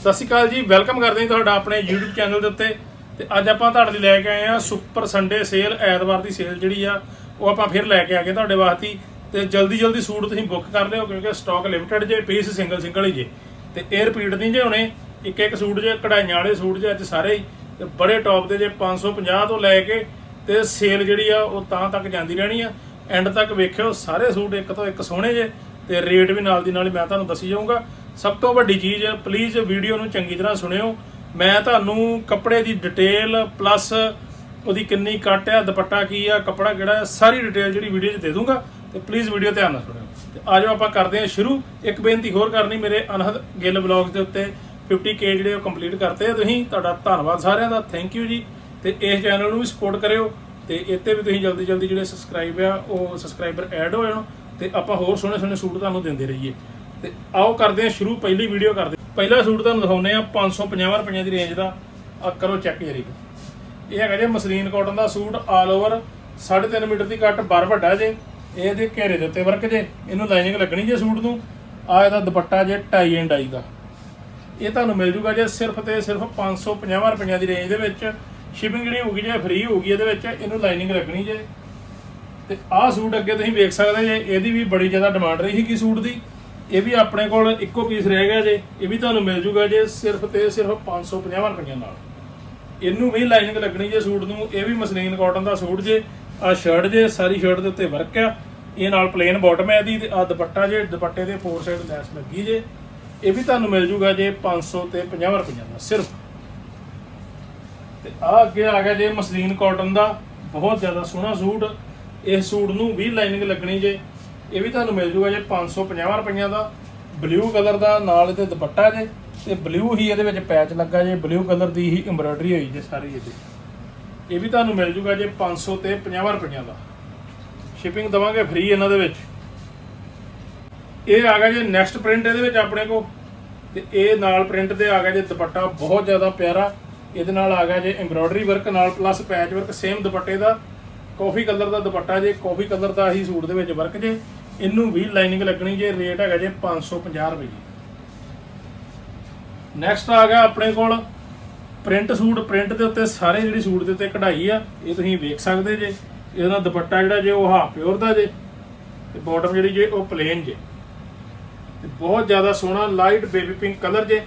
ਸਤਿ ਸ਼੍ਰੀ ਅਕਾਲ ਜੀ, ਵੈਲਕਮ ਕਰਦੇ ਹਾਂ ਤੁਹਾਡਾ ਆਪਣੇ YouTube ਚੈਨਲ ਦੇ ਉੱਤੇ। ਤੇ ਅੱਜ ਆਪਾਂ ਤੁਹਾਡੇ ਲਈ ਲੈ ਕੇ ਆਏ ਆ ਸੁਪਰ ਸੰਡੇ ਸੇਲ ਐਤਵਾਰ ਦੀ ਸੇਲ ਜਿਹੜੀ ਆ, ਉਹ ਆਪਾਂ ਫਿਰ ਲੈ ਕੇ ਆ ਗਏ ਤੁਹਾਡੇ ਵਾਸਤੇ। ਹੀ। ਤੇ ਜਲਦੀ ਜਲਦੀ ਸੂਟ ਤੁਸੀਂ ਬੁੱਕ ਕਰ ਲਿਓ, ਕਿਉਂਕਿ ਸਟਾਕ ਲਿਮਟਿਡ ਜੇ ਪੀਸ ਸਿੰਗਲ ਸਿੰਗਲ ਹੀ ਜੇ। ਤੇ ਇਹ ਰਿਪੀਟ ਨਹੀਂ ਜੇ ਹੋਣੇ, ਇੱਕ ਇੱਕ ਸੂਟ ਜੇ, ਕਢਾਈਆਂ ਵਾਲੇ ਸੂਟ ਜੇ ਅੱਜ ਸਾਰੇ ਹੀ। ਤੇ ਬੜੇ ਟੌਪ ਦੇ ਜੇ 550 ਤੋਂ ਲੈ ਕੇ, ਤੇ ਸੇਲ ਜਿਹੜੀ ਆ, ਉਹ ਤਾਂ ਤੱਕ ਜਾਂਦੀ ਰਹਿਣੀ ਆ। ਐਂਡ ਤੱਕ ਵੇਖਿਓ, ਸਾਰੇ ਸੂਟ ਇੱਕ ਤੋਂ ਇੱਕ ਸੋਹਣੇ ਜੇ, ਤੇ ਰੇਟ ਵੀ ਨਾਲ ਦੀ ਨਾਲ ਹੀ ਮੈਂ ਤੁਹਾਨੂੰ ਦੱਸੀ ਜਾਊਂਗਾ। ਸਭ ਤੋਂ ਵੱਡੀ ਚੀਜ਼ ਪਲੀਜ਼ ਵੀਡੀਓ ਨੂੰ ਚੰਗੀ ਤਰ੍ਹਾਂ ਸੁਣਿਓ। ਮੈਂ ਤੁਹਾਨੂੰ ਕੱਪੜੇ ਦੀ ਡਿਟੇਲ ਪਲੱਸ ਉਹਦੀ ਕਿੰਨੀ ਕੱਟ ਆ ਦੁਪੱਟਾ ਕੀ ਆ, ਕੱਪੜਾ ਕਿਹੜਾ ਸਾਰੀ ਡਿਟੇਲ ਜਿਹੜੀ ਵੀਡੀਓ 'ਚ ਦੇ ਦੂੰਗਾ। ਤੇ ਪਲੀਜ਼ ਵੀਡੀਓ ਧਿਆਨ ਨਾਲ ਸੁਣਿਓ। ਤੇ ਆਜੋ ਆਪਾਂ ਕਰਦੇ ਹਾਂ ਸ਼ੁਰੂ। ਇੱਕ ਬੇਨਤੀ ਹੋਰ ਕਰਨੀ ਮੇਰੇ ਅਨਹਦ ਗਿੱਲ ਬਲੌਗਸ ਦੇ ਉੱਤੇ। 50k ਜਿਹੜੇ ਉਹ ਕੰਪਲੀਟ ਕਰਤੇ ਆ ਤੁਸੀਂ। ਤੁਹਾਡਾ ਧੰਨਵਾਦ ਸਾਰਿਆਂ ਦਾ। ਥੈਂਕ ਯੂ ਜੀ। ਤੇ ਇਸ ਚੈਨਲ ਨੂੰ ਵੀ ਸਪੋਰਟ ਕਰਿਓ। ਤੇ ਇੱਥੇ ਵੀ ਤੁਸੀਂ ਜਲਦੀ ਜਲਦੀ ਜਿਹੜੇ ਸਬਸਕ੍ਰਾਈਬ ਆ, ਉਹ ਸਬਸਕ੍ਰਾਈਬਰ ਐਡ ਹੋ ਜਾਣ। ਤੇ ਆਪਾਂ ਹੋਰ ਸੋਹਣੇ ਸੋਹਣੇ ਸੂਟ ਤੁਹਾਨੂੰ ਦਿੰਦੇ ਰਹੀਏ। ਤੇ ਆਓ ਕਰਦੇ ਹਾਂ ਸ਼ੁਰੂ, ਪਹਿਲੀ ਵੀਡੀਓ ਕਰਦੇ ਪਹਿਲਾ ਸੂਟ ਤੁਹਾਨੂੰ ਦਿਖਾਉਨੇ ਆ 550 ਰੁਪਏ ਦੀ ਰੇਂਜ ਦਾ। ਆ ਕਰੋ ਚੈੱਕ ਜਰੀ ਇਹ ਹੈਗਾ ਜੇ ਮਸਲੀਨ ਕਾਟਨ ਦਾ ਸੂਟ ਆਲ ਓਵਰ 3.5 ਮੀਟਰ ਦੀ ਕੱਟ ਬਰ ਵੱਡਾ ਜੇ। ਇਹਦੇ ਘੇਰੇ ਦੇ ਉੱਤੇ ਵਰਕ ਜੇ। ਇਹਨੂੰ ਲਾਈਨਿੰਗ ਲੱਗਣੀ ਜੇ ਸੂਟ ਨੂੰ। ਆ ਇਹਦਾ ਦੁਪੱਟਾ ਜੇ ਟਾਈ ਐਂਡ ਆਈ ਦਾ। ਇਹ ਤੁਹਾਨੂੰ ਮਿਲ ਜੂਗਾ ਜੇ ਸਿਰਫ ਤੇ ਸਿਰਫ 550 ਰੁਪਈਆ ਦੀ ਰੇਂਜ ਦੇ ਵਿੱਚ। ਸ਼ਿਪਿੰਗ ਜਿਹੜੀ ਹੋਊਗੀ ਜੇ ਫ੍ਰੀ ਹੋਊਗੀ ਇਹਦੇ ਵਿੱਚ, ਇਹਨੂੰ ਲਾਈਨਿੰਗ ਲੱਗਣੀ ਜੇ। ਤੇ ਆਹ ਸੂਟ ਅੱਗੇ ਤੁਸੀਂ ਵੇਖ ਸਕਦੇ ਜੇ, ਇਹਦੀ ਵੀ ਬੜੀ ਜ਼ਿਆਦਾ ਡਿਮਾਂਡ ਰਹੀ ਸੀਗੀ ਸੂਟ ਦੀ। ਇਹ ਵੀ ਆਪਣੇ ਕੋਲ ਇੱਕੋ ਪੀਸ ਰਹਿ ਗਿਆ ਜੇ, ਇਹ ਵੀ ਤੁਹਾਨੂੰ ਮਿਲ ਜੂਗਾ ਜੇ ਸਿਰਫ ਤੇ ਸਿਰਫ 550 ਰੁਪਈਆ ਨਾਲ। ਇਹਨੂੰ ਵੀ ਲਾਈਨਿੰਗ ਲੱਗਣੀ ਜੇ ਸੂਟ ਨੂੰ, ਇਹ ਵੀ ਮਸਲੀਨ ਕਾਟਨ ਦਾ ਸੂਟ ਜੇ ਆ ਸ਼ਰਟ ਜੇ, ਸਾਰੀ ਸ਼ਰਟ ਦੇ ਉੱਤੇ ਵਰਕ ਆ। ਇਹ ਨਾਲ ਪਲੇਨ ਬਾਟਮ ਹੈ ਇਹਦੀ ਤੇ ਆ ਦੁਪੱਟਾ ਜੇ, ਦੁਪੱਟੇ ਦੇ ਫੋਰ ਸਾਈਡ ਲੈਸ ਲੱਗੀ ਜੇ। ਇਹ ਵੀ ਤੁਹਾਨੂੰ ਮਿਲ ਜੂਗਾ ਜੇ 500 ਤੇ 50 ਰੁਪਈਆ ਦਾ ਸਿਰਫ। ਤੇ ਆ ਅੱਗੇ ਆ ਗਿਆ ਜੇ ਮਸਲੀਨ ਕਾਟਨ ਦਾ, ਬਹੁਤ ਜ਼ਿਆਦਾ ਸੋਹਣਾ ਸੂਟ। ਇਸ ਸੂਟ ਨੂੰ ਵੀ ਲਾਈਨਿੰਗ ਲੱਗਣੀ ਜੇ। ਇਹ ਵੀ ਤੁਹਾਨੂੰ ਮਿਲ ਜੂਗਾ ਜੇ 550 ਰੁਪਈਆ ਦਾ ਬਲੂ ਕਲਰ ਦਾ ਨਾਲ ਇਹਦੇ ਦੁਪੱਟਾ ਜੇ ਤੇ ਬਲੂ ਹੀ ਇਹਦੇ ਵਿੱਚ ਪੈਚ ਲੱਗਾ ਜੇ ਬਲੂ ਕਲਰ ਦੀ ਹੀ ਐਮਬਰਾਇਡਰੀ ਹੋਈ ਜੇ ਸਾਰੀ ਇਹਦੇ। ਇਹ ਵੀ ਤੁਹਾਨੂੰ ਮਿਲ ਜੂਗਾ ਜੇ 500 ਤੇ 50 ਰੁਪਈਆ ਦਾ। ਸ਼ਿਪਿੰਗ ਦਵਾਂਗੇ ਫ੍ਰੀ ਇਹਨਾਂ ਦੇ ਵਿੱਚ। ਇਹ ਆ ਗਿਆ ਜੇ ਨੈਕਸਟ ਪ੍ਰਿੰਟ ਇਹਦੇ ਵਿੱਚ ਆਪਣੇ ਕੋ ਤੇ ਇਹ ਨਾਲ ਪ੍ਰਿੰਟ ਦੇ ਆ ਗਿਆ ਜੇ ਦੁਪੱਟਾ ਬਹੁਤ ਜ਼ਿਆਦਾ ਪਿਆਰਾ। ਇਹਦੇ ਨਾਲ ਆ ਗਿਆ ਜੇ ਐਮਬਰਾਇਡਰੀ ਵਰਕ ਨਾਲ ਪਲੱਸ ਪੈਚ ਵਰਕ ਸੇਮ ਦੁਪੱਟੇ ਦਾ। ਕਾਫੀ ਕਲਰ ਦਾ ਦੁਪੱਟਾ ਜੇ ਕਾਫੀ ਕਲਰ ਦਾ ਹੀ ਸੂਟ ਦੇ ਵਿੱਚ ਵਰਕ ਜੇ। ਇਹਨੂੰ ਵੀ ਲਾਈਨਿੰਗ ਲੱਗਣੀ, ਜੇ ਰੇਟ ਹੈਗਾ ਜੇ 550 ਰੁਪਏ ਨੈਕਸਟ ਆ ਗਿਆ ਆਪਣੇ ਕੋਲ, ਪ੍ਰਿੰਟ ਸੂਟ। ਪ੍ਰਿੰਟ ਦੇ ਉੱਤੇ ਸਾਰੇ ਜਿਹੜੀ ਸੂਟ ਦੇ ਉੱਤੇ ਕਢਾਈ ਆ, ਇਹ ਤੁਸੀਂ ਵੇਖ ਸਕਦੇ ਜੇ। ਇਹਦਾ ਨਾਲ ਦੁਪੱਟਾ ਜਿਹੜਾ ਜੇ ਉਹ ਹਾਫ ਪਿਓਰ ਦਾ ਜੇ, ਤੇ ਬਾਟਮ ਜਿਹੜੀ ਜੇ ਉਹ ਪਲੇਨ ਜੇ। ਤੇ ਬਹੁਤ ਜ਼ਿਆਦਾ ਸੋਹਣਾ ਲਾਈਟ ਬੇਬੀ ਪਿੰਕ ਕਲਰ ਜੇ।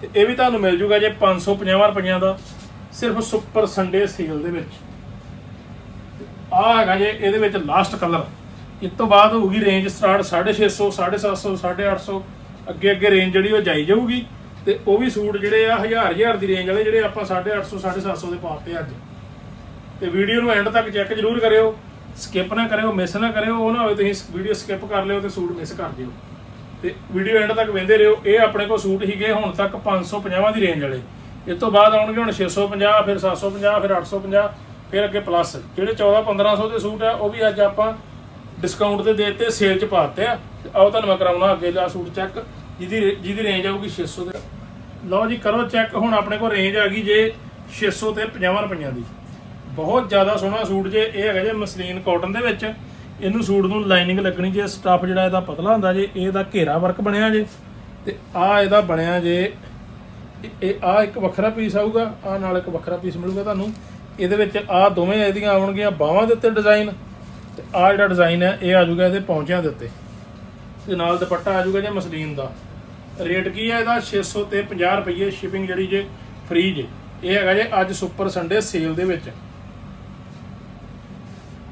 ਤੇ ਇਹ ਵੀ ਤੁਹਾਨੂੰ ਮਿਲ ਜੂਗਾ ਜੇ 550 ਰੁਪਈਆ ਦਾ, ਸਿਰਫ ਸੁਪਰ ਸੰਡੇ ਸੇਲ ਦੇ ਵਿੱਚ। ਆ ਹੈਗਾ ਜੇ ਇਹਦੇ ਵਿੱਚ ਲਾਸਟ ਕਲਰ ਇਸ ਤੋਂ ਬਾਅਦ ਹੋਊਗੀ ਰੇਂਜ ਸਟਾਰਟ 650 750 850 ਅੱਗੇ ਅੱਗੇ ਰੇਂਜ ਜਿਹੜੀ ਉਹ ਜਾਈ ਜਾਊਗੀ ਤੇ ਉਹ ਵੀ ਸੂਟ ਜਿਹੜੇ ਆ ਹਜ਼ਾਰ ਹਜ਼ਾਰ ਦੀ ਰੇਂਜ ਵਾਲੇ ਜਿਹੜੇ ਆਪਾਂ 850 750 ਦੇ ਪਾਤੇ ਅੱਜ। ਤੇ ਵੀਡੀਓ ਨੂੰ ਐਂਡ ਤੱਕ ਚੈੱਕ ਜ਼ਰੂਰ ਕਰਿਓ ਸਕਿਪ ਨਾ ਕਰਿਓ ਮਿਸ ਨਾ ਕਰਿਓ, ਉਹ ਨਾ ਹੋਵੇ ਤੁਸੀਂ ਵੀਡੀਓ ਸਕਿਪ ਕਰ ਲਿਓ ਤੇ ਸੂਟ ਮਿਸ ਕਰ ਦਿਓ। ਤੇ ਵੀਡੀਓ ਐਂਡ ਤੱਕ ਵੇਂਦੇ ਰਹੋ, ਇਹ ਆਪਣੇ ਕੋਲ ਸੂਟ ਹੀਗੇ ਹੁਣ ਤੱਕ 550 ਦੀ ਰੇਂਜ ਵਾਲੇ। ਇਸ ਤੋਂ ਬਾਅਦ ਆਉਣਗੇ ਹੁਣ 650 ਫਿਰ 750 ਫਿਰ 850 ਫਿਰ ਅੱਗੇ ਪਲੱਸ ਜਿਹੜੇ 14 1500 ਦੇ ਸੂਟ ਆ, ਉਹ ਵੀ ਅੱਜ ਆਪਾਂ ਡਿਸਕਾਊਂਟ ਤੇ ਦੇ ਦਿੱਤੇ, ਸੇਲ ਚ ਪਾਤੇ ਆ। ਆਓ ਤੁਹਾਨੂੰ ਮੈਂ ਕਰਾਉਣਾ ਅੱਗੇ ਲਾ ਸੂਟ ਚੈੱਕ ਜਿਹਦੀ ਰੇ- ਜਿਹਦੀ ਰੇਂਜ ਆਊਗੀ 600 ਦੇ। ਲਓ ਜੀ, ਕਰੋ ਚੈੱਕ ਹੁਣ ਆਪਣੇ ਕੋਲ ਰੇਂਜ ਆ ਗਈ ਜੇ 600 ਤੇ 50 ਰੁਪਈਆਂ ਦੀ। ਬਹੁਤ ਜ਼ਿਆਦਾ ਸੋਹਣਾ ਸੂਟ ਜੇ, ਇਹ ਹੈਗਾ ਜੇ ਮਸਲੀਨ ਕਾਟਨ ਦੇ ਵਿੱਚ। ਇਹਨੂੰ ਸੂਟ ਨੂੰ ਲਾਈਨਿੰਗ ਲੱਗਣੀ ਜੇ ਸਟਾਫ ਜਿਹੜਾ ਇਹਦਾ ਪਤਲਾ ਹੁੰਦਾ ਜੇ ਇਹਦਾ ਘੇਰਾ ਵਰਕ ਬਣਿਆ ਜੇ। ਤੇ ਆ ਇਹਦਾ ਬਣਿਆ ਜੇ, ਇਹ- ਇਹ ਆ ਇੱਕ ਵੱਖਰਾ ਪੀਸ ਆਊਗਾ ਆ ਨਾਲ ਇੱਕ ਵੱਖਰਾ ਪੀਸ ਮਿਲੂਗਾ ਤੁਹਾਨੂੰ। ਇਹਦੇ ਵਿੱਚ ਆ ਦੋਵੇਂ ਇਹਦੀਆਂ ਆਉਣਗੀਆਂ, ਬਾਹਾਂ ਦੇ ਉੱਤੇ ਡਿਜ਼ਾਈਨ ਤੇ ਆ ਜਿਹੜਾ ਡਿਜ਼ਾਈਨ ਹੈ, ਇਹ ਆ ਜਾਊਗਾ ਇਹਦੇ ਪੌਂਚਿਆਂ ਦੇ ਉੱਤੇ। ਤੇ ਨਾਲ ਦੁਪੱਟਾ ਆ ਜਾਊਗਾ ਜੇ ਮਸਲੀਨ ਦਾ। ਰੇਟ ਕੀ ਹੈ ਇਹਦਾ? 600 ਤੇ 50 ਰੁਪਏ ਸ਼ਿਪਿੰਗ ਜਿਹੜੀ ਜੇ ਫ੍ਰੀ ਜੇ ਇਹ ਹੈਗਾ ਜੇ ਅੱਜ ਸੁਪਰ ਸੰਡੇ ਸੇਲ ਦੇ ਵਿੱਚ।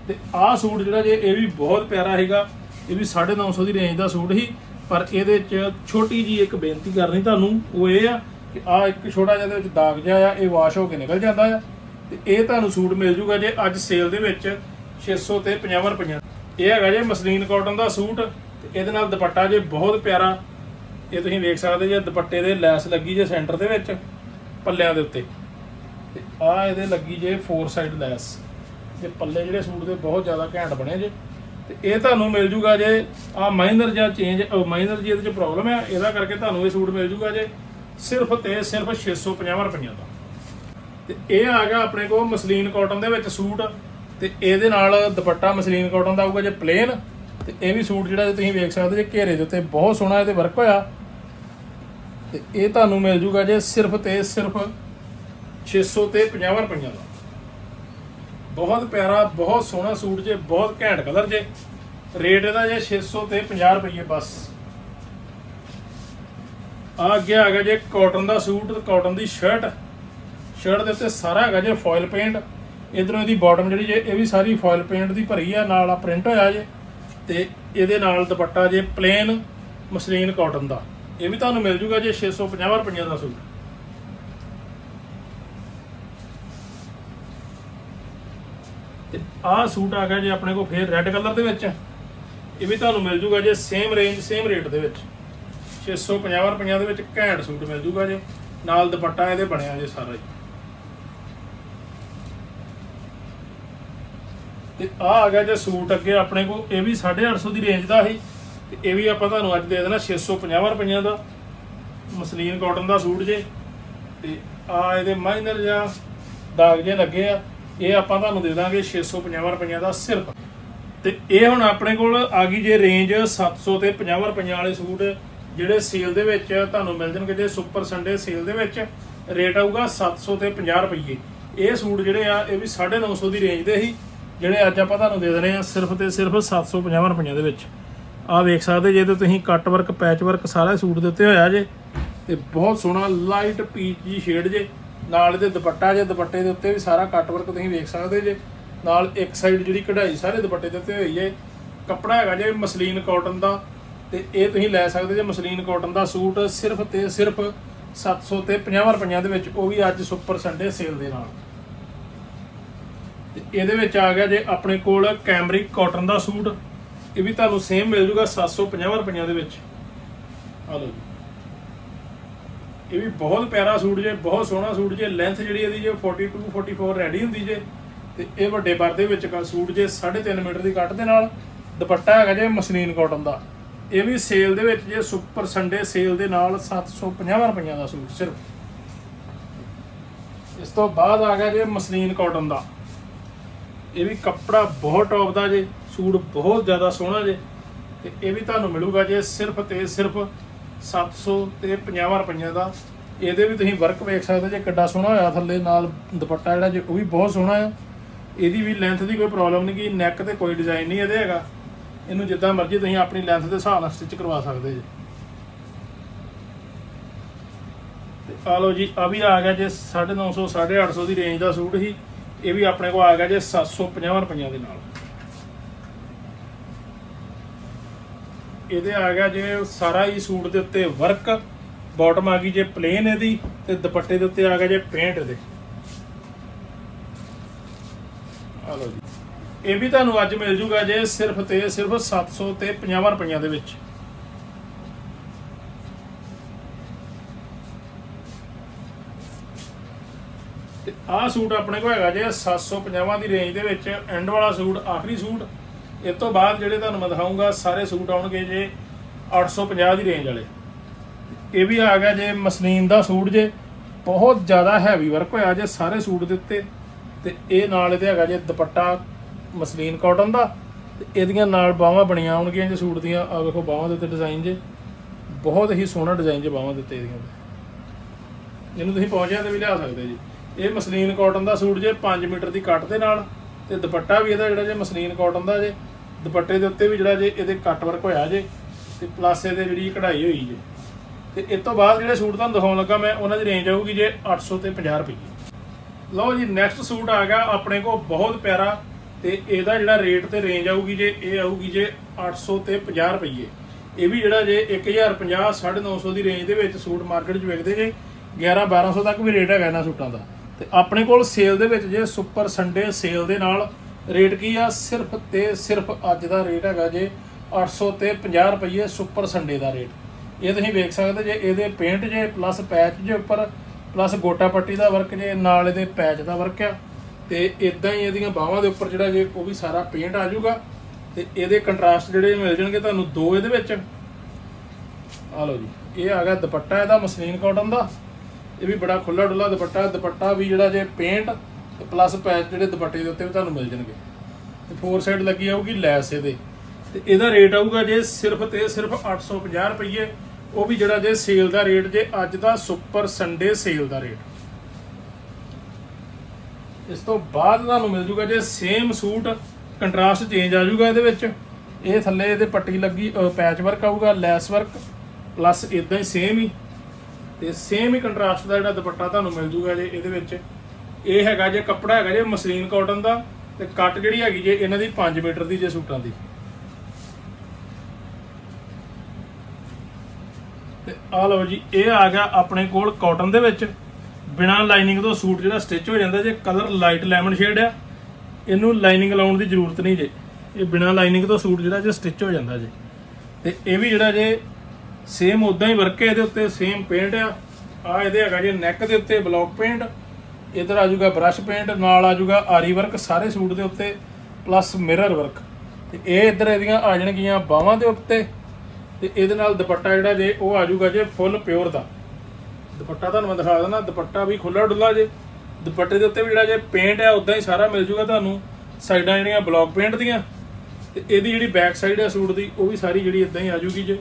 ਤੇ ਆਹ ਸੂਟ ਜਿਹੜਾ ਜੇ, ਇਹ ਵੀ ਬਹੁਤ ਪਿਆਰਾ ਹੈਗਾ। ਇਹ ਵੀ 950 ਦੀ ਰੇਂਜ ਦਾ ਸੂਟ ਹੀ ਪਰ ਇਹਦੇ ਚ ਛੋਟੀ ਜੀ ਇੱਕ ਬੇਨਤੀ ਕਰਨੀ ਤੁਹਾਨੂੰ, ਉਹ ਇਹ ਆ ਕਿ ਆ ਇੱਕ ਛੋਟਾ ਜਿਹਾ ਇਹਦੇ ਵਿੱਚ ਦਾਗ ਜਿਹਾ ਆ, ਇਹ ਵਾਸ਼ ਹੋ ਕੇ ਨਿਕਲ ਜਾਂਦਾ ਆ। ਤੇ ਇਹ ਤੁਹਾਨੂੰ ਸੂਟ ਮਿਲ ਜੂਗਾ ਜੇ ਅੱਜ ਸੇਲ ਦੇ ਵਿੱਚ 600 ਤੇ 50 ਰੁਪਈਆ। ਇਹ ਹੈਗਾ ਜੇ ਮਸਲੀਨ ਕਾਟਨ ਦਾ ਸੂਟ, ਤੇ ਇਹਦੇ ਨਾਲ ਦੁਪੱਟਾ ਜੇ ਬਹੁਤ ਪਿਆਰਾ। ਇਹ ਤੁਸੀਂ ਵੇਖ ਸਕਦੇ ਜੇ ਦੁਪੱਟੇ ਦੇ ਲੈਸ ਲੱਗੀ ਜੇ ਸੈਂਟਰ ਦੇ ਵਿੱਚ, ਪੱਲਿਆਂ ਦੇ ਉੱਤੇ। ਤੇ ਆ ਇਹਦੇ ਲੱਗੀ ਜੇ ਫੋਰ ਸਾਈਡ ਲੈਸ। ਤੇ ਪੱਲੇ ਜਿਹੜੇ ਸੂਟ ਦੇ ਬਹੁਤ ਜ਼ਿਆਦਾ ਘੈਂਟ ਬਣੇ ਜੇ। ਤੇ ਇਹ ਤੁਹਾਨੂੰ ਮਿਲ ਜੂਗਾ ਜੇ ਆ ਮਾਈਨਰ ਜਾਂ ਚੇਂਜ ਮਾਈਨਰ ਜੀ ਇਹਦੇ ਚ ਪ੍ਰੋਬਲਮ ਹੈ ਇਹਦਾ ਕਰਕੇ ਤੁਹਾਨੂੰ ਇਹ ਸੂਟ ਮਿਲ ਜੂਗਾ ਜੇ ਸਿਰਫ ਤੇ ਸਿਰਫ 650 ਰੁਪਈਆ ਦਾ। ਤੇ ਇਹ ਆ ਗਿਆ ਆਪਣੇ ਕੋਲ ਮਸਲੀਨ ਕਾਟਨ ਦੇ ਵਿੱਚ ਸੂਟ। ਤੇ ਇਹਦੇ ਨਾਲ ਦੁਪੱਟਾ ਮਸਲੀਨ ਕਾਟਨ ਦਾ ਆਊਗਾ ਜੇ ਪਲੇਨ ਤੇ ਇਹ ਵੀ ਸੂਟ ਜਿਹੜਾ ਤੁਸੀਂ ਵੇਖ ਸਕਦੇ ਜੇ ਘੇਰੇ ਦੇ ਉੱਤੇ ਬਹੁਤ ਸੋਹਣਾ ਇਹਦੇ ਵਰਕ ਹੋਇਆ। ਤੇ ਇਹ ਤੁਹਾਨੂੰ ਮਿਲ ਜੂਗਾ ਜੇ ਸਿਰਫ ਤੇ ਸਿਰਫ 600 ਤੇ 50 ਰੁਪਈਆ ਦਾ। ਬਹੁਤ ਪਿਆਰਾ, ਬਹੁਤ ਸੋਹਣਾ ਸੂਟ ਜੇ, ਬਹੁਤ ਘੈਂਟ ਕਲਰ ਜੇ। ਰੇਟ ਇਹਦਾ ਜੇ 600 ਤੇ 50 ਰੁਪਈਏ ਬਸ। ਆ ਅੱਗੇ ਆ ਗਿਆ ਜੇ ਕਾਟਨ ਦਾ ਸੂਟ ਤੇ ਕਾਟਨ ਦੀ ਸ਼ਰਟ ਸ਼ਰਟ ਦੇ ਉੱਤੇ ਸਾਰਾ ਹੈਗਾ ਜੇ ਫੋਇਲ ਪੇਂਟ ਇਧਰੋਂ ਇਹਦੀ ਬਾਟਮ ਜਿਹੜੀ ਜੇ, ਇਹ ਵੀ ਸਾਰੀ ਫੋਇਲ ਪੇਂਟ ਦੀ ਭਰੀ ਆ, ਨਾਲ ਆ ਪ੍ਰਿੰਟ ਹੋਇਆ ਜੇ। ਤੇ ਇਹਦੇ ਨਾਲ ਦੁਪੱਟਾ ਜੇ ਪਲੇਨ ਮਸਲੀਨ ਕਾਟਨ ਦਾ। ਇਹ ਵੀ ਤੁਹਾਨੂੰ ਮਿਲ ਜੂਗਾ ਜੇ 650 ਰੁਪਈਆ ਦਾ ਸੂਟ। ਤੇ ਆਹ ਸੂਟ ਆ ਗਿਆ ਜੇ ਆਪਣੇ ਕੋਲ ਫੇਰ ਰੈੱਡ ਕਲਰ ਦੇ ਵਿੱਚ। ਇਹ ਵੀ ਤੁਹਾਨੂੰ ਮਿਲ ਜੂਗਾ ਜੇ ਸੇਮ ਰੇਂਜ ਸੇਮ ਰੇਟ ਦੇ ਵਿੱਚ। 650 ਰੁਪਈਆ ਦੇ ਵਿੱਚ ਘੈਂਟ ਸੂਟ ਮਿਲ ਜੂਗਾ ਜੇ। ਨਾਲ ਦੁਪੱਟਾ ਇਹਦੇ ਬਣਿਆ ਜੇ ਸਾਰਾ ਜੀ ਤੇ ਆ ਆ ਗਿਆ ਜੇ ਸੂਟ ਅੱਗੇ ਆਪਣੇ ਕੋਲ, ਇਹ ਵੀ 850 ਦੀ ਰੇਂਜ ਦਾ ਸੀ। ਤੇ ਇਹ ਵੀ ਆਪਾਂ ਤੁਹਾਨੂੰ ਅੱਜ ਦੇ ਦੇਣਾ 650 ਰੁਪਈਆ ਦਾ। ਮਸਲੀਨ ਕਾਟਨ ਦਾ ਸੂਟ ਜੇ। ਤੇ ਆ ਇਹਦੇ ਮਾਈਨਰ ਜਾਂ ਦਾਗ ਜੇ ਲੱਗੇ ਆ। ਇਹ ਆਪਾਂ ਤੁਹਾਨੂੰ ਦੇ ਦਾਂਗੇ 650 ਰੁਪਈਆ ਦਾ ਸਿਰਫ। ਤੇ ਇਹ ਹੁਣ ਆਪਣੇ ਕੋਲ ਆ ਗਈ ਜੇ ਰੇਂਜ 700 ਤੇ 50 ਰੁਪਈਆ ਵਾਲੇ ਸੂਟ, ਜਿਹੜੇ ਸੇਲ ਦੇ ਵਿੱਚ ਤੁਹਾਨੂੰ ਮਿਲ ਜਾਣਗੇ ਜੇ ਸੁਪਰ ਸੰਡੇ ਸੇਲ ਦੇ ਵਿੱਚ। ਰੇਟ ਆਊਗਾ 700 ਤੇ 50 ਰੁਪਈਏ। ਇਹ ਸੂਟ ਜਿਹੜੇ ਆ, ਇਹ ਵੀ 950 ਦੀ ਰੇਂਜ ਦੇ ਸੀ। ਜਿਹੜੇ ਅੱਜ ਆਪਾਂ ਤੁਹਾਨੂੰ ਦੇ ਦੇਣੇ ਆ, ਸਿਰਫ ਤੇ ਸਿਰਫ 750 ਰੁਪਈਆਂ ਦੇ ਵਿੱਚ। ਆ ਵੇਖ ਸਕਦੇ ਜੇ ਤੇ ਤੁਸੀਂ ਕੱਟ ਵਰਕ, ਪੈਚ ਵਰਕ ਸਾਰਾ ਸੂਟ ਦੇ ਉੱਤੇ ਹੋਇਆ ਜੇ। ਤੇ ਬਹੁਤ ਸੋਹਣਾ, ਲਾਈਟ ਪੀਚ ਜੀ ਸ਼ੇਡ ਜੇ। ਨਾਲ ਇਹਦੇ ਦੁਪੱਟਾ ਜੇ, ਦੁਪੱਟੇ ਦੇ ਉੱਤੇ ਵੀ ਸਾਰਾ ਕੱਟ ਵਰਕ ਤੁਸੀਂ ਵੇਖ ਸਕਦੇ ਜੇ। ਨਾਲ ਇੱਕ ਸਾਈਡ ਜਿਹੜੀ ਕਢਾਈ ਸਾਰੇ ਦੁਪੱਟੇ ਦੇ ਉੱਤੇ ਹੋਈ ਹੈ ਕੱਪੜਾ ਹੈਗਾ ਜੇ ਮਸਲੀਨ ਕਾਟਨ ਦਾ। ਤੇ ਇਹ ਤੁਸੀਂ ਲੈ ਸਕਦੇ ਜੇ ਮਸਲੀਨ ਕਾਟਨ ਦਾ ਸੂਟ, ਸਿਰਫ ਤੇ ਸਿਰਫ 700 ਤੇ 50 ਰੁਪਈਆਂ ਦੇ ਵਿੱਚ। ਉਹ ਵੀ ਅੱਜ ਸੁਪਰ ਸੰਡੇ ਸੇਲ ਦੇ ਨਾਲ। ਤੇ ਇਹਦੇ ਵਿੱਚ ਆ ਗਿਆ ਜੇ ਆਪਣੇ ਕੋਲ ਕੈਮਰਿਕ ਕਾਟਨ ਦਾ ਸੂਟ, ਇਹ ਵੀ ਤੁਹਾਨੂੰ ਸੇਮ ਮਿਲ ਜੂਗਾ 750 ਰੁਪਈਆ ਦੇ ਵਿੱਚ। ਆ ਲਓ ਇਹ ਵੀ ਬਹੁਤ ਪਿਆਰਾ ਸੂਟ ਜੇ, ਬਹੁਤ ਸੋਹਣਾ ਸੂਟ ਜੇ ਲੈਂਥ ਜਿਹੜੀ ਇਹਦੀ ਜੇ 42 44 ਰੈਡੀ ਹੁੰਦੀ ਜੇ, ਤੇ ਇਹ ਵੱਡੇ ਪਰਦੇ ਵਿੱਚ ਕਾ ਸੂਟ ਜੇ 3.5 ਮੀਟਰ ਦੀ ਕੱਟ ਦੇ ਨਾਲ, ਦੁਪੱਟਾ ਹੈਗਾ ਜੇ ਮਸਲੀਨ ਕਾਟਨ ਦਾ। ਇਹ ਵੀ ਸੇਲ ਦੇ ਵਿੱਚ ਜੇ ਸੁਪਰ ਸੰਡੇ ਸੇਲ ਦੇ ਨਾਲ 750 ਰੁਪਈਆ ਦਾ ਸੂਟ ਸਿਰਫ। ਇਸ ਤੋਂ ਬਾਅਦ ਆ ਗਿਆ ਜੇ ਮਸਲੀਨ ਕਾਟਨ ਦਾ। ਇਹ ਵੀ ਕੱਪੜਾ ਬਹੁਤ ਟੌਪ ਦਾ ਜੇ, ਸੂਟ ਬਹੁਤ ਜ਼ਿਆਦਾ ਸੋਹਣਾ ਜੇ, ਤੇ ਇਹ ਵੀ ਤੁਹਾਨੂੰ ਮਿਲੂਗਾ ਜੇ ਸਿਰਫ ਤੇ ਸਿਰਫ 700 ਤੇ 50 ਰੁਪਈਆ ਦਾ। ਇਹਦੇ ਵੀ ਤੁਸੀਂ ਵਰਕ ਵੇਖ ਸਕਦੇ ਜੇ ਕਿੱਡਾ ਸੋਹਣਾ ਹੋਇਆ ਥੱਲੇ ਨਾਲ ਦੁਪੱਟਾ ਜਿਹੜਾ ਜੇ, ਉਹ ਵੀ ਬਹੁਤ ਸੋਹਣਾ ਆ। ਇਹਦੀ ਵੀ ਲੈਂਥ ਦੀ ਕੋਈ ਪ੍ਰੋਬਲਮ ਨਹੀਂ ਕਿ ਨੈਕ ਤੇ ਕੋਈ ਡਿਜ਼ਾਈਨ ਨਹੀਂ ਇਹਦੇ ਹੈਗਾ। ਇਹਨੂੰ ਜਿੱਦਾਂ ਮਰਜ਼ੀ ਤੁਸੀਂ ਆਪਣੀ ਲੈਂਥ ਦੇ ਹਿਸਾਬ ਨਾਲ ਸਟਿਚ ਕਰਵਾ ਸਕਦੇ ਜੀ। ਤੇ ਆ ਲਓ ਜੀ ਆ ਵੀ ਆ ਗਿਆ ਜੇ 950 850 ਦੀ ਰੇਂਜ ਦਾ ਸੂਟ ਸੀ ਇਹ ਵੀ ਆਪਣੇ ਕੋਲ ਆ ਗਿਆ ਜੇ 750 ਰੁਪਈਆ ਦੇ ਨਾਲ। ਇਹਦੇ ਆ ਗਿਆ ਜੇ ਸਾਰਾ ਹੀ ਸੂਟ ਦੇ ਉੱਤੇ ਵਰਕ ਬਾਟਮ ਆ ਗਈ ਜੇ ਪਲੇਨ ਇਹਦੀ ਤੇ ਦੁਪੱਟੇ ਦੇ ਉੱਤੇ ਆ ਗਿਆ ਜੇ ਪੇਂਟ ਦੇ। ਆ ਲਓ ਜੀ। ਇਹ ਵੀ ਤੁਹਾਨੂੰ ਅੱਜ ਮਿਲ ਜੂਗਾ ਜੇ ਸਿਰਫ ਤੇ ਸਿਰਫ 700 ਤੇ 50 ਰੁਪਈਆ ਦੇ ਵਿੱਚ ਤੇ ਆਹ ਸੂਟ ਆਪਣੇ ਕੋਲ ਹੈਗਾ ਜੇ 750 ਦੀ ਰੇਂਜ ਦੇ ਵਿੱਚ ਐਂਡ ਵਾਲਾ ਸੂਟ, ਆਖਰੀ ਸੂਟ, ਇਸ ਤੋਂ ਬਾਅਦ ਜਿਹੜੇ ਤੁਹਾਨੂੰ ਮੈਂ ਦਿਖਾਉਂਗਾ ਸਾਰੇ ਸੂਟ ਆਉਣਗੇ ਜੇ 850 ਦੀ ਰੇਂਜ ਵਾਲੇ। ਇਹ ਵੀ ਆ ਗਿਆ ਜੇ ਮਸਲੀਨ ਦਾ ਸੂਟ ਜੇ, ਬਹੁਤ ਜ਼ਿਆਦਾ ਹੈਵੀ ਵਰਕ ਹੋਇਆ ਜੇ ਸਾਰੇ ਸੂਟ ਦੇ ਉੱਤੇ। ਤੇ ਇਹ ਨਾਲ ਇਹਦੇ ਹੈਗਾ ਜੇ ਦੁਪੱਟਾ ਮਸਲੀਨ ਕਾਟਨ ਦਾ, ਤੇ ਇਹਦੀਆਂ ਨਾਲ ਬਾਹਾਂ ਬਣੀਆਂ ਆਉਣਗੀਆਂ ਜੇ ਸੂਟ ਦੀਆਂ। ਆ ਵੇਖੋ ਬਾਹਾਂ ਦੇ ਉੱਤੇ ਡਿਜ਼ਾਈਨ ਜੇ, ਬਹੁਤ ਹੀ ਸੋਹਣਾ ਡਿਜ਼ਾਈਨ ਜੇ ਬਾਹਾਂ ਦੇ ਉੱਤੇ ਇਹਦੀਆਂ। ਜਿਹਨੂੰ ਤੁਸੀਂ ਪਹੁੰਚਿਆ ਤੇ ਵੀ ਲਿਆ ਸਕਦੇ ਜੀ। ਇਹ ਮਸਲੀਨ ਕਾਟਨ ਦਾ ਸੂਟ ਜੇ 5 ਮੀਟਰ ਦੀ ਕੱਟ ਦੇ ਨਾਲ, ਤੇ ਦੁਪੱਟਾ ਵੀ ਇਹਦਾ ਜਿਹੜਾ ਜੇ ਮਸਲੀਨ ਕਾਟਨ ਦਾ ਜੇ, ਦੁਪੱਟੇ ਦੇ ਉੱਤੇ ਵੀ ਜਿਹੜਾ ਜੇ ਇਹਦੇ ਕੱਟ ਵਰਕ ਹੋਇਆ ਜੇ, ਤੇ ਪਲੱਸ ਇਹਦੇ ਜਿਹੜੀ ਕਢਾਈ ਹੋਈ ਜੇ। ਤੇ ਇਸ ਤੋਂ ਬਾਅਦ ਜਿਹੜੇ ਸੂਟ ਤੁਹਾਨੂੰ ਦਿਖਾਉਣ ਲੱਗਾ ਮੈਂ, ਉਹਨਾਂ ਦੀ ਰੇਂਜ ਆਊਗੀ ਜੇ 800 ਤੇ 50 ਰੁਪਏ। ਲਓ ਜੀ ਨੈਕਸਟ ਸੂਟ ਆ ਗਿਆ ਆਪਣੇ ਕੋਲ ਬਹੁਤ ਪਿਆਰਾ, ਤੇ ਇਹਦਾ ਜਿਹੜਾ ਰੇਟ ਤੇ ਰੇਂਜ ਆਊਗੀ ਜੇ, ਇਹ ਆਊਗੀ ਜੇ 800 ਤੇ 50 ਰੁਪਏ। ਇਹ ਵੀ ਜਿਹੜਾ ਜੇ 1050 950 ਦੀ ਰੇਂਜ ਦੇ ਵਿੱਚ ਸੂਟ ਮਾਰਕੀਟ 'ਚ ਵਿਕਦੇ ਜੇ 11 1200 ਤੱਕ ਵੀ ਰੇਟ ਹੈਗਾ ਇਹਨਾਂ ਸੂਟਾਂ ਦਾ। ਤੇ ਆਪਣੇ ਕੋਲ ਸੇਲ ਦੇ ਵਿੱਚ ਜੇ ਸੁਪਰ ਸੰਡੇ ਸੇਲ ਦੇ ਨਾਲ ਰੇਟ ਕੀ ਆ? ਸਿਰਫ ਤੇ ਸਿਰਫ ਅੱਜ ਦਾ ਰੇਟ ਹੈਗਾ ਜੇ 800 ਤੇ 50 ਰੁਪਏ ਸੁਪਰ ਸੰਡੇ ਦਾ ਰੇਟ ਇਹ ਤੁਸੀਂ ਵੇਖ ਸਕਦੇ ਜੇ ਇਹਦੇ ਪੇਂਟ ਜੇ ਪਲੱਸ ਪੈਚ ਜੇ ਉੱਪਰ ਪਲੱਸ ਗੋਟਾ ਪੱਟੀ ਦਾ ਵਰਕ ਜੇ, ਨਾਲ ਇਹਦੇ ਪੈਚ ਦਾ ਵਰਕ ਆ। ਤੇ ਇਦਾਂ ਹੀ ਇਹਦੀਆਂ ਬਾਹਾਂ ਦੇ ਉੱਪਰ ਜਿਹੜਾ ਜੇ ਉਹ ਵੀ ਸਾਰਾ ਪੇਂਟ ਆ ਜਾਊਗਾ। ਤੇ ਇਹਦੇ ਕੰਟਰਾਸਟ ਜਿਹੜੇ ਮਿਲ ਜਾਣਗੇ ਤੁਹਾਨੂੰ ਦੋ ਇਹਦੇ ਵਿੱਚ। ਆ ਲਓ ਜੀ, ਇਹ ਆ ਗਿਆ ਦੁਪੱਟਾ, ਇਹਦਾ ਮਸਲੀਨ ਕਾਟਨ ਦਾ। ਇਹ ਵੀ ਬੜਾ ਖੁੱਲਾ ਡੁੱਲਾ ਦੁਪੱਟਾ ਦੁਪੱਟਾ ਵੀ ਜਿਹੜਾ ਜੇ ਪੇਂਟ ਤੇ ਪਲੱਸ ਪੈਚ ਜਿਹੜੇ ਦੁਪੱਟੇ ਦੇ ਉੱਤੇ ਵੀ ਤੁਹਾਨੂੰ ਮਿਲ ਜਾਣਗੇ। ਤੇ ਫੋਰ ਸਾਈਡ ਲੱਗੀ ਆਊਗੀ ਲੈਸ ਇਹਦੇ। ਤੇ ਇਹਦਾ ਰੇਟ ਆਊਗਾ ਜੇ ਸਿਰਫ ਤੇ ਸਿਰਫ 850 ਰੁਪਏ ਉਹ ਵੀ ਜਿਹੜਾ ਜੇ ਸੇਲ ਦਾ ਰੇਟ ਜੇ ਅੱਜ ਦਾ ਸੁਪਰ ਸੰਡੇ ਸੇਲ ਦਾ ਰੇਟ ਇਸ ਤੋਂ ਬਾਅਦ ਤੁਹਾਨੂੰ ਮਿਲ ਜੂਗਾ ਜੇ ਸੇਮ ਸੂਟ ਕੰਟਰਾਸਟ ਚੇਂਜ ਆ ਜੂਗਾ ਇਹਦੇ ਵਿੱਚ। ਇਹ ਥੱਲੇ ਇਹਦੇ ਪੱਟੀ ਲੱਗੀ ਪੈਚ ਵਰਕ ਆਊਗਾ, ਲੈਸ ਵਰਕ ਪਲੱਸ ਇਦਾਂ ਹੀ ਸੇਮ ਹੀ। ਤੇ ਸੇਮ ਹੀ ਕੰਟਰਾਸਟ ਦਾ ਜਿਹੜਾ ਦੁਪੱਟਾ ਤੁਹਾਨੂੰ ਮਿਲ ਜੂਗਾ ਜੇ ਇਹਦੇ ਵਿੱਚ। ਇਹ ਹੈਗਾ ਜੇ ਕੱਪੜਾ ਹੈਗਾ ਜੇ ਮਸਲੀਨ ਕਾਟਨ ਦਾ, ਤੇ ਕੱਟ ਜਿਹੜੀ ਹੈਗੀ ਜੇ ਇਹਨਾਂ ਦੀ 5 ਮੀਟਰ ਦੀ ਜੇ ਸੂਟਾਂ ਦੀ। ਤੇ ਆ ਲਓ ਜੀ, ਇਹ ਆ ਗਿਆ ਆਪਣੇ ਕੋਲ ਕਾਟਨ ਦੇ ਵਿੱਚ। ਬਿਨਾ ਲਾਈਨਿੰਗ ਤੋਂ ਸੂਟ ਜਿਹੜਾ ਸਟਿਚ ਹੋ ਜਾਂਦਾ ਜੇ ਕਲਰ ਲਾਈਟ ਲੈਮਨ ਸ਼ੇਡ ਆ। ਇਹਨੂੰ ਲਾਈਨਿੰਗ ਲਾਉਣ ਦੀ ਜ਼ਰੂਰਤ ਨਹੀਂ ਜੇ। ਇਹ ਬਿਨਾ ਲਾਈਨਿੰਗ ਤੋਂ ਸੂਟ ਜਿਹੜਾ ਜੇ ਸਟਿਚ ਹੋ ਜਾਂਦਾ ਜੇ। ਤੇ ਇਹ ਵੀ ਜਿਹੜਾ ਜੇ ਸੇਮ ਉਦਾਂ ਹੀ ਵਰਕ ਹੈ ਇਹਦੇ ਉੱਤੇ ਸੇਮ ਪੇਂਟ ਆ। ਆ ਇਹਦੇ ਹੈਗਾ ਜੇ ਨੈਕ ਦੇ ਉੱਤੇ ਬਲੌਕ ਪੇਂਟ ਇਧਰ ਆ ਜਾਊਗਾ ਬ੍ਰਸ਼ ਪੇਂਟ ਨਾਲ ਆ ਜਾਊਗਾ ਆਰੀ ਵਰਕ ਸਾਰੇ ਸੂਟ ਦੇ ਉੱਤੇ ਪਲੱਸ ਮਿਰਰ ਵਰਕ ਤੇ ਇਹ ਇਧਰ ਇਹਦੀਆਂ ਆ ਜਾਣਗੀਆਂ ਬਾਹਾਂ ਦੇ ਉੱਤੇ। ਤੇ ਇਹਦੇ ਨਾਲ ਦੁਪੱਟਾ ਜਿਹੜਾ ਜੇ, ਉਹ ਆ ਜਾਊਗਾ ਜੇ ਫੁੱਲ ਪਿਓਰ ਦਾ। ਦੁਪੱਟਾ ਤੁਹਾਨੂੰ ਮੈਂ ਦਿਖਾ ਦਿੰਦਾ, ਦੁਪੱਟਾ ਵੀ ਖੁੱਲਾ ਡੁੱਲਾ ਜੇ। ਦੁਪੱਟੇ ਦੇ ਉੱਤੇ ਵੀ ਜਿਹੜਾ ਜੇ ਪੇਂਟ ਹੈ ਉਦਾਂ ਹੀ ਸਾਰਾ ਮਿਲ ਜੂਗਾ ਤੁਹਾਨੂੰ। ਸਾਈਡਾਂ ਜਿਹੜੀਆਂ ਬਲੌਕ ਪੇਂਟ ਦੀਆਂ। ਤੇ ਇਹਦੀ ਜਿਹੜੀ ਬੈਕ ਸਾਈਡ ਹੈ ਸੂਟ ਦੀ, ਉਹ ਵੀ ਸਾਰੀ ਜਿਹੜੀ ਇਦਾਂ ਹੀ ਆ ਜੂਗੀ ਜੇ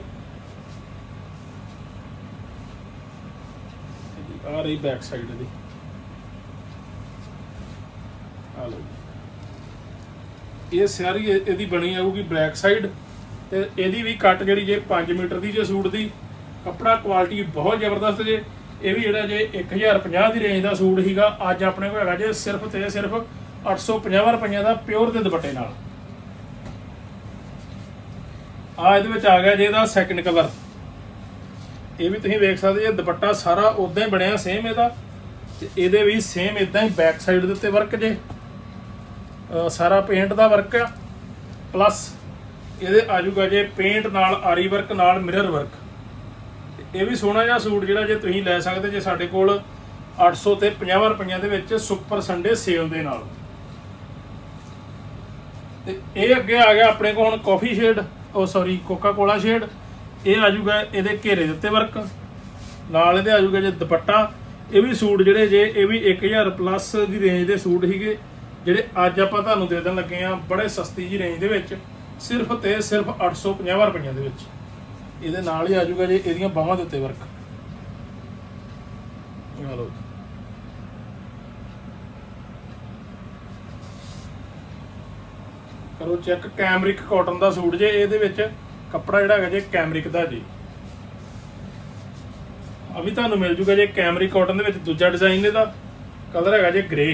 ਆ ਰਹੀ ਬੈਕ ਸਾਈਡ ਇਹਦੀ ਆ ਲਓ ਇਹ ਸਾਰੀ ਇਹਦੀ ਬਣੀ ਆਊਗੀ ਬੈਕ ਸਾਈਡ ਤੇ ਇਹਦੀ ਵੀ ਕੱਟ ਜਿਹੜੀ ਜੇ 5 ਮੀਟਰ ਦੀ ਜੇ ਸੂਟ ਦੀ, ਕੱਪੜਾ ਕੁਆਲਿਟੀ ਬਹੁਤ ਜ਼ਬਰਦਸਤ ਜੇ। ਇਹ ਵੀ ਜਿਹੜਾ ਜੇ 1050 ਦੀ ਰੇਂਜ ਦਾ ਸੂਟ ਹੀਗਾ ਅੱਜ ਆਪਣੇ ਕੋਲ ਹੈਗਾ ਜੇ ਸਿਰਫ ਤੇ ਸਿਰਫ 850 ਰੁਪਈਆ ਦਾ ਪਿਓਰ ਦੇ ਦੁਪੱਟੇ ਨਾਲ। ਆ ਇਹਦੇ ਵਿੱਚ ਆ ਗਿਆ ਜੇ ਇਹਦਾ ਸੈਕਿੰਡ ਕਵਰ ਇਹ ਵੀ ਤੁਸੀਂ ਵੇਖ ਸਕਦੇ ਜੇ ਦੁਪੱਟਾ ਸਾਰਾ ਉਦਾਂ ਹੀ ਬਣਿਆ ਸੇਮ ਇਹਦਾ, ਤੇ ਇਹਦੇ ਵੀ ਸੇਮ ਇਦਾਂ ਹੀ ਬੈਕ ਸਾਈਡ ਦੇ ਉੱਤੇ ਵਰਕ ਜੇ। ਸਾਰਾ ਪੇਂਟ ਦਾ ਵਰਕ ਆ ਪਲੱਸ ਇਹਦੇ ਆਜੂਗਾ ਜੇ ਪੇਂਟ ਨਾਲ, ਆਰੀ ਵਰਕ ਨਾਲ ਮਿਰਰ ਵਰਕ ਇਹ ਵੀ ਸੋਹਣਾ ਜਿਹਾ ਸੂਟ ਜਿਹੜਾ ਜੇ ਤੁਸੀਂ ਲੈ ਸਕਦੇ ਜੇ ਸਾਡੇ ਕੋਲ 800 ਤੇ 50 ਰੁਪਈਆਂ ਦੇ ਵਿੱਚ ਸੁਪਰ ਸੰਡੇ ਸੇਲ ਦੇ ਨਾਲ। ਤੇ ਇਹ ਅੱਗੇ ਆ ਗਿਆ ਆਪਣੇ ਕੋਲ ਹੁਣ ਕਾਫੀ ਸ਼ੇਡ ਉਹ ਸੌਰੀ ਕੋਕਾ ਕੋਲਾ ਸ਼ੇਡ ਇਹ ਆਜੂਗਾ ਇਹਦੇ ਘੇਰੇ ਦੇ ਉੱਤੇ ਵਰਕ ਨਾਲ ਇਹਦੇ ਆਜੂਗਾ ਜੇ ਦੁਪੱਟਾ, ਇਹ ਵੀ ਸੂਟ ਜਿਹੜੇ ਜੇ, ਇਹ ਵੀ 1000 ਪਲੱਸ ਦੀ ਰੇਂਜ ਦੇ ਸੂਟ ਸੀਗੇ, ਜਿਹੜੇ ਅੱਜ ਆਪਾਂ ਤੁਹਾਨੂੰ ਦੇ ਦੇਣ ਲੱਗੇ ਆ ਬੜੇ ਸਸਤੀ ਜੀ ਰੇਂਜ ਦੇ ਵਿੱਚ, ਸਿਰਫ ਤੇ ਸਿਰਫ 850 ਰੁਪਈਆਂ ਦੇ ਵਿੱਚ। ਇਹਦੇ ਨਾਲ ਹੀ ਆਜੂਗਾ ਜੇ ਇਹਦੀਆਂ ਬਾਹਾਂ ਦੇ ਉੱਤੇ ਵਰਕ ਆ ਕਰੋ ਚੈੱਕ ਕੈਮਰਿਕ ਕਾਟਨ ਦਾ ਸੂਟ ਜੇ ਇਹਦੇ ਵਿੱਚ ਕੱਪੜਾ ਜਿਹੜਾ ਹੈਗਾ ਜੇ ਕੈਮਰਿਕ ਦਾ ਜੀ। ਆ ਵੀ ਤੁਹਾਨੂੰ ਮਿਲ ਜੂਗਾ ਜੇ ਕੈਮਰਿਕ ਕਾਟਨ ਦੇ ਵਿੱਚ। ਦੂਜਾ ਡਿਜ਼ਾਈਨ ਇਹਦਾ ਕਲਰ ਹੈਗਾ ਜੇ ਗ੍ਰੇ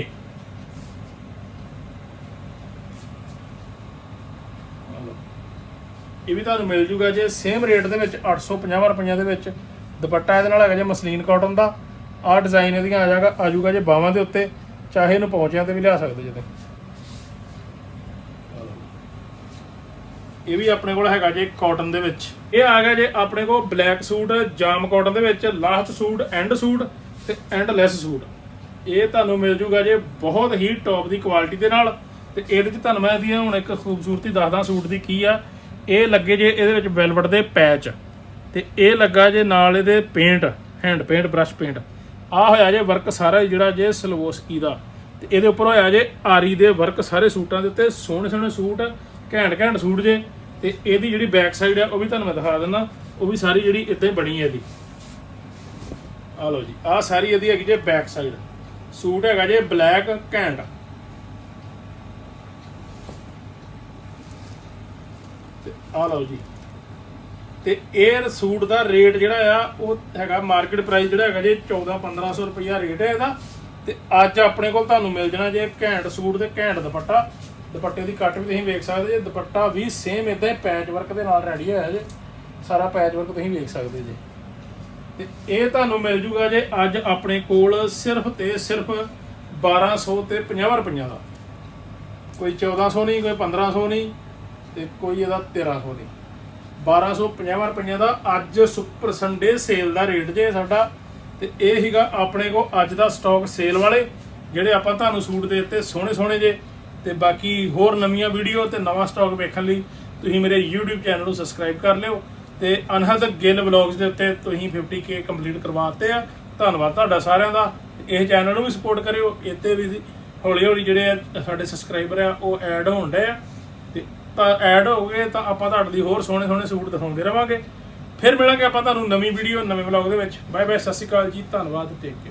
ਇਹ ਵੀ ਤੁਹਾਨੂੰ ਮਿਲ ਜੂਗਾ ਜੇ ਸੇਮ ਰੇਟ ਦੇ ਵਿੱਚ 850 ਰੁਪਈਆ ਦੇ ਵਿੱਚ। ਦੁਪੱਟਾ ਇਹਦੇ ਨਾਲ ਹੈਗਾ ਜੇ, ਮਸਲੀਨ ਕਾਟਨ ਦਾ। ਆਹ ਡਿਜ਼ਾਈਨ ਇਹਦੀਆਂ ਆ ਜਾਗਾ ਆ ਜੂਗਾ ਜੇ ਬਾਹਾਂ ਦੇ ਉੱਤੇ, ਚਾਹੇ ਇਹਨੂੰ ਪਹੁੰਚਿਆ ਤੇ ਵੀ ਲਿਆ ਸਕਦੇ ਜੇ ਇਹ ਵੀ ਆਪਣੇ ਕੋਲ ਹੈਗਾ ਜੇ ਕਾਟਨ ਦੇ ਵਿੱਚ। ਇਹ ਆ ਗਿਆ ਜੇ ਆਪਣੇ ਕੋਲ ਬਲੈਕ ਸੂਟ, ਜਾਮ ਕਾਟਨ ਦੇ ਵਿੱਚ ਲਾਸਟ ਸੂਟ ਐਂਡ ਸੂਟ ਤੇ ਐਂਡ ਲੈਸ ਸੂਟ। ਇਹ ਤੁਹਾਨੂੰ ਮਿਲ ਜੂਗਾ ਜੇ ਬਹੁਤ ਹੀ ਟੌਪ ਦੀ ਕੁਆਲਿਟੀ ਦੇ ਨਾਲ ਤੇ ਇਹਦੇ ਚ ਤੁਹਾਨੂੰ ਮੈਂ ਇਹਦੀ ਹੁਣ ਇੱਕ ਖੂਬਸੂਰਤੀ ਦੱਸਦਾ ਸੂਟ ਦੀ ਕੀ ਆ। ਇਹ ਲੱਗੇ ਜੇ ਇਹਦੇ ਵਿੱਚ ਵੈਲਵਟ ਦੇ ਪੈਚ ਤੇ ਇਹ ਲੱਗਾ ਜੇ ਨਾਲ ਇਹਦੇ paint hand paint brush paint ਆ ਹੋਇਆ ਜੇ ਵਰਕ ਸਾਰਾ ਜਿਹੜਾ ਜੇ ਸਲਵੋਸਕੀ ਦਾ। ਤੇ ਇਹਦੇ ਉੱਪਰ ਹੋਇਆ ਜੇ ਆਰੀ ਦੇ ਵਰਕ ਸਾਰੇ ਸੂਟਾਂ ਦੇ ਉੱਤੇ ਸੋਹਣੇ ਸੋਹਣੇ ਸੂਟ। ਘੈਂਟ ਘੈਂਟ ਸੂਟ ਜੇ ਤੇ ਇਹਦੀ ਜਿਹੜੀ ਬੈਕ ਸਾਈਡ ਆ, ਉਹ ਵੀ ਤੁਹਾਨੂੰ ਮੈਂ ਦਿਖਾ ਦਿੰਦਾ। ਉਹ ਵੀ ਸਾਰੀ ਜਿਹੜੀ ਇਦਾਂ ਹੀ ਬਣੀ ਹੈ ਇਹਦੀ। ਆ ਲਓ ਜੀ ਆ ਸਾਰੀ ਇਹਦੀ ਹੈਗੀ ਜੇ ਬੈਕ ਸਾਈਡ ਸੂਟ ਹੈਗਾ ਜੇ ਬਲੈਕ ਘੈਂਟ। ਤੇ ਆ ਲਓ ਜੀ। ਤੇ ਇਹ ਸੂਟ ਦਾ ਰੇਟ ਜਿਹੜਾ ਆ, ਉਹ ਹੈਗਾ ਮਾਰਕੀਟ ਪ੍ਰਾਈਸ ਜਿਹੜਾ ਹੈਗਾ ਜੇ 14 1500 ਰੁਪਇਆ ਰੇਟ ਹੈ ਇਹਦਾ। ਤੇ ਅੱਜ ਆਪਣੇ ਕੋਲ ਤੁਹਾਨੂੰ ਮਿਲ ਜਾਣਾ ਜੇ ਘੈਂਟ ਸੂਟ ਤੇ ਘੈਂਟ ਦੁਪੱਟਾ। ਦੁਪੱਟੇ ਦੀ ਕੱਟ ਵੀ ਤੁਸੀਂ ਵੇਖ ਸਕਦੇ ਜੇ, ਦੁਪੱਟਾ ਵੀ ਸੇਮ ਇਦਾਂ ਹੀ ਪੈਚ ਵਰਕ ਦੇ ਨਾਲ ਰੈਡੀ ਹੋਇਆ ਜੇ, ਸਾਰਾ ਪੈਚ ਵਰਕ ਤੁਸੀਂ ਵੇਖ ਸਕਦੇ ਜੇ। ਤੇ ਇਹ ਤੁਹਾਨੂੰ ਮਿਲ ਜੂਗਾ ਜੇ ਅੱਜ ਆਪਣੇ ਕੋਲ ਸਿਰਫ ਤੇ ਸਿਰਫ 1200 ਤੇ 50 ਰੁਪਈਆ ਦਾ। ਕੋਈ 1400 ਨਹੀਂ, ਕੋਈ 1500 ਨਹੀਂ, ਤੇ ਕੋਈ ਇਹਦਾ 1300 ਨਹੀਂ। 1250 ਰੁਪਈਆ ਦਾ ਅੱਜ ਸੁਪਰ ਸੰਡੇ ਸੇਲ ਦਾ ਰੇਟ ਜੇ ਸਾਡਾ, ਤੇ ਇਹ ਹੀਗਾ ਆਪਣੇ ਕੋ ਅੱਜ ਦਾ ਸਟਾਕ ਸੇਲ ਵਾਲੇ, ਜਿਹੜੇ ਆਪਾਂ ਤੁਹਾਨੂੰ ਸੂਟ ਦੇ ਦਿੱਤੇ ਸੋਹਣੇ ਸੋਹਣੇ ਜੇ। ਤੇ ਬਾਕੀ ਹੋਰ ਨਵੀਆਂ ਵੀਡੀਓ ਤੇ ਨਵਾਂ ਸਟਾਕ ਵੇਖਣ ਲਈ ਤੁਸੀਂ ਮੇਰੇ YouTube ਚੈਨਲ ਨੂੰ ਸਬਸਕ੍ਰਾਈਬ ਕਰ ਲਿਓ ਤੇ ਅਨਹਦ ਗਿੱਲ ਵਲੌਗਸ ਦੇ ਉੱਤੇ ਤੁਸੀਂ 50k ਕੰਪਲੀਟ ਕਰਵਾਤੇ ਆ। ਧੰਨਵਾਦ ਤੁਹਾਡਾ ਸਾਰਿਆਂ ਦਾ। ਇਹ ਚੈਨਲ ਨੂੰ ਵੀ ਸਪੋਰਟ ਕਰਿਓ। ਇੱਥੇ ਵੀ ਹੌਲੀ ਹੌਲੀ ਜਿਹੜੇ ਆ ਸਾਡੇ ਸਬਸਕ੍ਰਾਈਬਰ ਆ, ਉਹ ਐਡ ਹੋਣ ਡੇ ਆ। ਤੇ ਤਾਂ ਐਡ ਹੋ ਗਏ ਤਾਂ ਆਪਾਂ ਤੁਹਾਡੇ ਲਈ ਹੋਰ ਸੋਹਣੇ ਸੋਹਣੇ ਸੂਟ ਦਿਖਾਉਂਦੇ ਰਵਾਂਗੇ। ਫਿਰ ਮਿਲਾਂਗੇ ਆਪਾਂ ਤੁਹਾਨੂੰ ਨਵੀਂ ਵੀਡੀਓ ਨਵੇਂ ਵਲੌਗ ਦੇ ਵਿੱਚ। ਬਾਏ ਬਾਏ ਸਤਿ ਸ਼੍ਰੀ ਅਕਾਲ ਜੀ। ਧੰਨਵਾਦ। ਟੇਕ ਕੇ